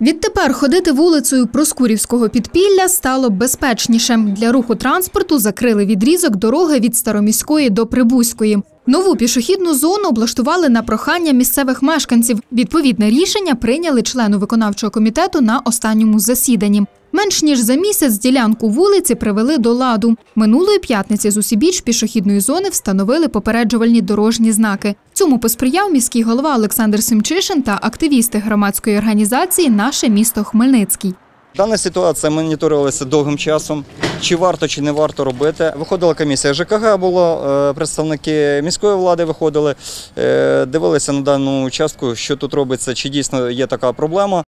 Відтепер ходити вулицею Проскурівського підпілля стало безпечніше. Для руху транспорту закрили відрізок дороги від Староміської до Прибузької. Нову пішохідну зону облаштували на прохання місцевих мешканців. Відповідне рішення прийняли члени виконавчого комітету на останньому засіданні. Менш ніж за місяць ділянку вулиці привели до ладу. Минулої п'ятниці з усібіч пішохідної зони встановили попереджувальні дорожні знаки. Цьому посприяв міський голова Олександр Семчишин та активісти громадської організації Наше місто Хмельницький. Дана ситуація моніторилася довгим часом. Чи варто, чи не варто робити. Виходила комісія ЖКГ, було е, представники міської влади виходили, е, дивилися на дану частку, що тут робиться, чи дійсно є така проблема.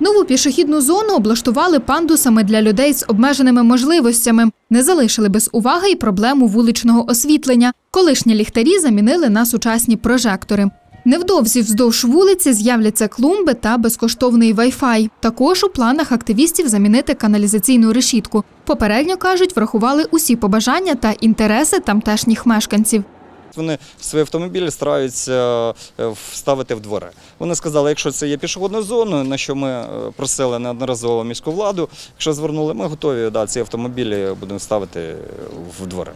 Нову пішохідну зону облаштували пандусами для людей з обмеженими можливостями. Не залишили без уваги й проблему вуличного освітлення. Колишні ліхтарі замінили на сучасні прожектори. Невдовзі вздовж вулиці з'являться клумби та безкоштовний Wi-Fi. Також у планах активістів замінити каналізаційну решітку. Попередньо кажуть, врахували усі побажання та інтереси тамтешніх мешканців. Вони свої автомобілі стараються е, вставити в двори. Вони сказали, якщо це є пішохідною зоною, на що ми е, просили неодноразово міську владу, якщо звернули, ми готові да, ці автомобілі будемо ставити в двори.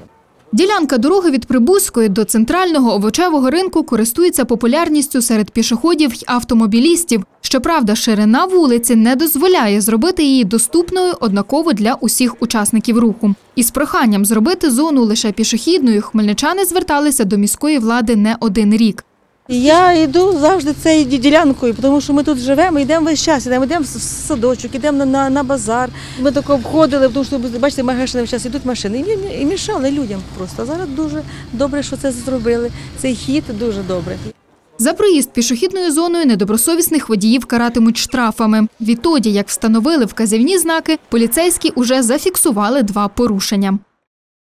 Ділянка дороги від Прибузької до центрального овочевого ринку користується популярністю серед пішоходів й автомобілістів. Щоправда, ширина вулиці не дозволяє зробити її доступною однаково для усіх учасників руху. Із проханням зробити зону лише пішохідною хмельничани зверталися до міської влади не один рік. Я йду завжди цією ділянкою, тому що ми тут живемо, йдемо весь час, йдемо, йдемо в садочок, йдемо на, на, на базар. Ми так обходили, тому що бачите, весь час йдуть машини і, і мішали людям просто. Зараз дуже добре, що це зробили. Цей хід дуже добре. За проїзд пішохідною зоною недобросовісних водіїв каратимуть штрафами. Відтоді, як встановили вказівні знаки, поліцейські уже зафіксували два порушення.